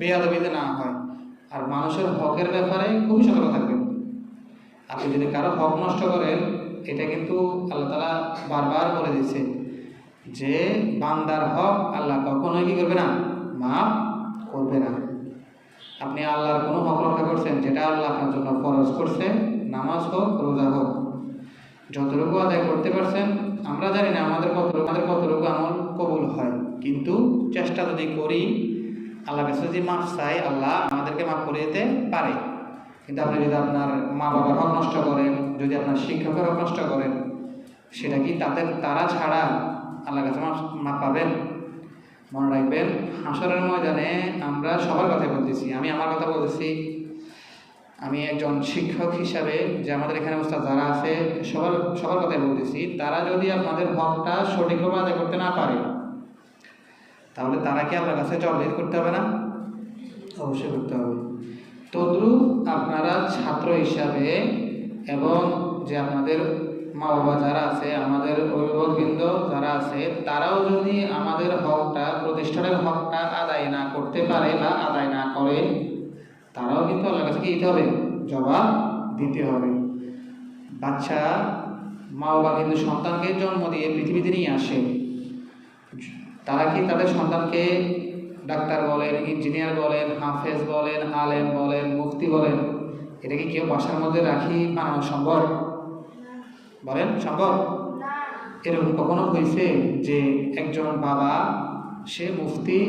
বেয়াদবিতে না হয়। আর মানুষের হকের ব্যাপারে খুবই সতর্ক থাকবেন আপনি যদি কারও হক নষ্ট করেন, এটা কিন্তু আল্লাহ তালা বারবার বলে দিচ্ছে যে, বান্দার হক আল্লাহ কখনোই কি করবে না? মাফ করবে না। আপনি আল্লাহর কোনো হক রক্ষা করছেন, যেটা আল্লাহ আপনার জন্য ফরজ করছে, নামাজ হোক, রোজা হোক, যতটুকু আদায় করতে পারছেন, আমরা জানি না আমাদের কত আমাদের কতটুকু আমল কবুল হয়। কিন্তু চেষ্টা যদি করি আল্লাহ কাছে যদি মাফ চাই আল্লাহ আমাদেরকে মাফ করে দিতে পারে। কিন্তু আপনি যদি আপনার মা বাবার হক নষ্ট করেন, যদি আপনার শিক্ষকের হক নষ্ট করেন, সেটা কি তাদের, তারা ছাড়া আল্লাহ কাছে মাফ পাবেন? মনে রাখবেন, হাসরের ময়দানে আমরা সবার কথা বলতেছি। আমি আমার কথা বলতেছি, আমি একজন শিক্ষক হিসাবে যে আমাদের এখানে অবস্থা যারা আছে, সবার সবার কথাই বলতেছি। তারা যদি আপনাদের হকটা সঠিকভাবে আদায় করতে না পারে তাহলে তারা কি আপনার কাছে জবাব করতে হবে না? অবশ্যই করতে হবে। তদ্রুপ আপনারা ছাত্র হিসাবে এবং যে আপনাদের মা বাবা যারা আছে আমাদের অভিভাবকবৃন্দ যারা আছে তারাও যদি আমাদের হকটা প্রতিষ্ঠানের হকটা আদায় না করতে পারে বা আদায় না করে তারাও কিন্তু আল্লাহর কাছে কি দিতে হবে? জবাব দিতে হবে। বাচ্চা মা বাবা কিন্তু সন্তানকে জন্ম দিয়ে পৃথিবীতে নিয়ে আসে। তারা কি তাদের সন্তানকে ডাক্তার বলেন, ইঞ্জিনিয়ার বলেন, হাফেজ বলেন, আলেম বলেন, মুফতি বলেন এটা কি কেউ বাসার মধ্যে রাখি বানানো সম্ভব? বলেন, সম্ভব? এরকম কখনো হয়েছে যে একজন বাবা, সে মুফতি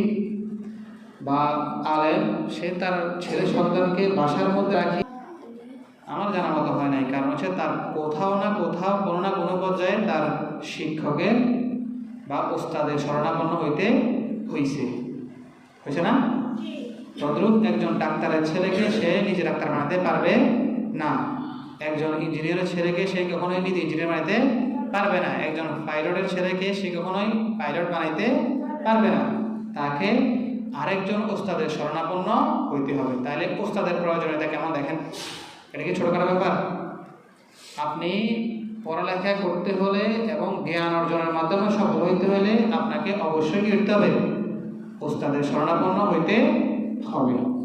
বা আলেম, সে তার ছেলে সন্তানকে বাসার মধ্যে রাখি? আমার জানা মতো হয় নাই, কারণ হচ্ছে তার কোথাও না কোথাও কোনো না কোনো পর্যায়ে তার শিক্ষকের বা ওস্তাদের শরণাপন্ন হইতে হইছে। হয়েছে না? তদ্রুপ একজন ডাক্তারের ছেলেকে সে নিজে ডাক্তার বানাতে পারবে না। একজন ইঞ্জিনিয়ারের ছেলেকে সে কখনোই নিজে ইঞ্জিনিয়ার বানাইতে পারবে না। একজন পাইলটের ছেলেকে সে কখনোই পাইলট বানাইতে পারবে না। তাকে আরেকজন ওস্তাদের শরণাপন্ন হইতে হবে। তাহলে ওস্তাদের প্রয়োজনীয়তা কেমন দেখেন? এটা কি ছোটখাটো ব্যাপার? আপনি পড়ালেখা করতে হলে এবং জ্ঞান অর্জনের মাধ্যমে সফল হইতে হলে আপনাকে অবশ্যই করতে হবে। ওস্তাদের শরণাপন্ন হইতে হবে।